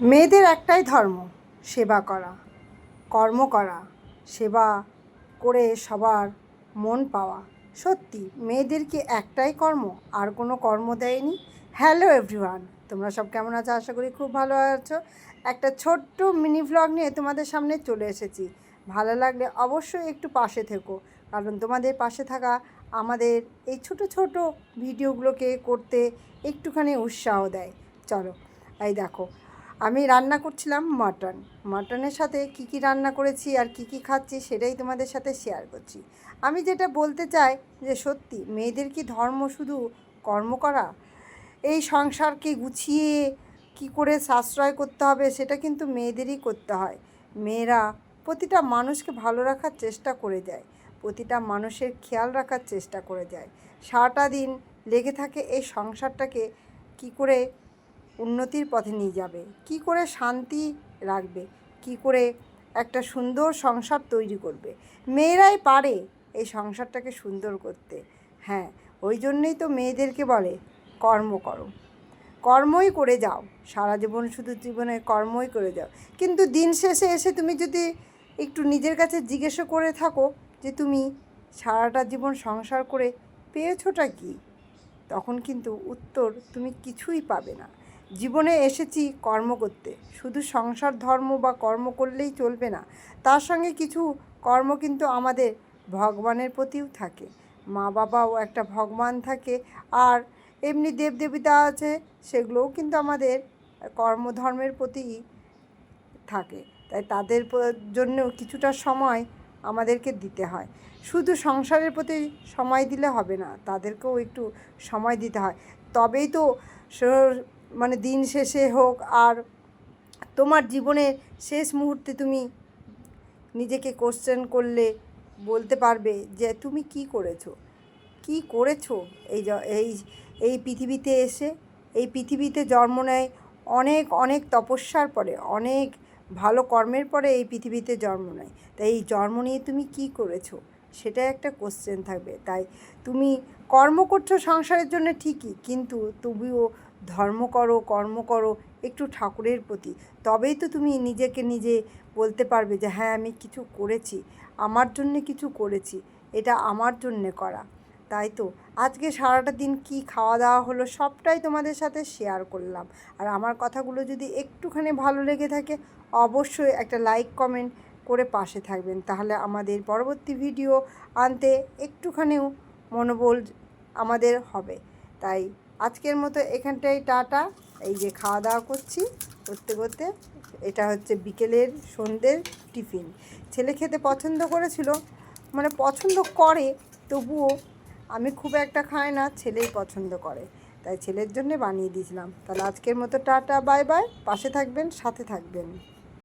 মেয়েদের একটাই ধর্ম, সেবা করা। কর্ম করা, সেবা করে সবার মন পাওয়া। সত্যি মেয়েদেরকে একটাই কর্ম? আর কোনো কর্ম দেয়নি? হ্যালো এভরিওয়ান তোমরা সব কেমন আছো? আশা করি খুব ভালো আছো। একটা ছোট্ট মিনি ভ্লগ নিয়ে তোমাদের সামনে চলে এসেছি। ভালো লাগলে অবশ্যই একটু পাশে থেকো। কারণ তোমাদের পাশে থাকা আমাদের এই ছোট ছোট ভিডিওগুলোকে করতে একটুখানি উৎসাহ দেয়। চলো, এই দেখো আমি রান্না করছিলাম মাটন। মাটনের সাথে কি কি রান্না করেছি আর কি কি খাচ্ছি সেটাই তোমাদের সাথে শেয়ার করছি। আমি যেটা বলতে চাই যে সত্যি মেয়েদের কি ধর্ম শুধু কর্ম করা? এই সংসারকে গুছিয়ে কি করে সাশ্রয় করতে হবে সেটা কিন্তু মেয়েদেরই করতে হয়। মেয়েরা প্রতিটা মানুষকে ভালো রাখার চেষ্টা করে যায়, প্রতিটা মানুষের খেয়াল রাখার চেষ্টা করে যায়। সারাটা দিন লেগে থাকে এই সংসারটাকে কি করে উন্নতির পথে নিয়ে যাবে। কি করে শান্তি রাখবে? কি করে একটা সুন্দর সংসার তৈরি করবে? মেয়েরাই পারে এই সংসারটাকে সুন্দর করতে। হ্যাঁ ওই জন্যই তো মেয়েদেরকে বলে, কর্ম করো। কর্মই করে যাও। সারা জীবন শুধু জীবনে কর্মই করে যাও। কিন্তু দিন শেষে এসে তুমি যদি একটু নিজের কাছে জিজ্ঞেস করে থাকো যে তুমি সারাটা জীবন সংসার করে পেয়েছোটা কি? তখন কিন্তু উত্তর তুমি কিছুই পাবে না। জীবনে এসেছি কর্ম করতে। শুধু সংসার, ধর্ম বা কর্ম করলেই চলবে না। তার সঙ্গে কিছু কর্ম কিন্তু আমাদের ভগবানের প্রতিও থাকে। মা বাবাও একটা ভগবান থাকে আর এমনি দেবদেবীতা আছে, সেগুলোও কিন্তু আমাদের কর্মধর্মের প্রতি থাকে। তাই তাদের জন্য কিছুটা সময় আমাদেরকে দিতে হয়। শুধু সংসারের প্রতি সময় দিলে হবে না, তাদেরকেও একটু সময় দিতে হয়। তবেই তো মানে দিন শেষে হোক আর তোমার জীবনের শেষ মুহূর্তে তুমি নিজেকে কোশ্চেন করলে বলতে পারবে যে তুমি কি করেছ? কি করেছ এই এই এই পৃথিবীতে এসে? এই পৃথিবীতে জন্ম নেয় অনেক অনেক তপস্যার পরে, অনেক ভালো কর্মের পরে এই পৃথিবীতে জন্ম নেয়। তাই এই জন্ম নিয়ে তুমি কি করেছ? সেটা একটা কোশ্চেন থাকবে। তাই তুমি কর্ম করছ সংসারের জন্য ঠিকই, কিন্তু তবুও ধর্ম করো, কর্ম করো, একটু ঠাকুরের প্রতি। তবেই তো তুমি নিজেকে নিজে বলতে পারবে যে হ্যাঁ আমি কিছু করেছি। আমার জন্যে কিছু করেছি। এটা আমার জন্যে করা। তাই তো? আজকে সারাটা দিন কি খাওয়া দাওয়া হলো সবটাই তোমাদের সাথে শেয়ার করলাম। আর আমার কথাগুলো যদি একটুখানি ভালো লেগে থাকে, অবশ্যই একটা লাইক কমেন্ট করে পাশে থাকবেন। তাহলে আমাদের পরবর্তী ভিডিও আনতে একটুখানিও মনোবল আমাদের হবে। তাই আজকের মতো এখানটাই টাটা। এই যে খাওয়া দাওয়া করছি করতে করতে। এটা হচ্ছে বিকেলের সন্ধ্যের টিফিন। ছেলে খেতে পছন্দ করেছিল মানে পছন্দ করে, তবুও আমি খুব একটা খাই না, ছেলেই পছন্দ করে। তাই ছেলের জন্য বানিয়ে দিয়েছিলাম। তাহলে আজকের মতো টাটা, বাই বাই। পাশে থাকবেন, সাথে থাকবেন।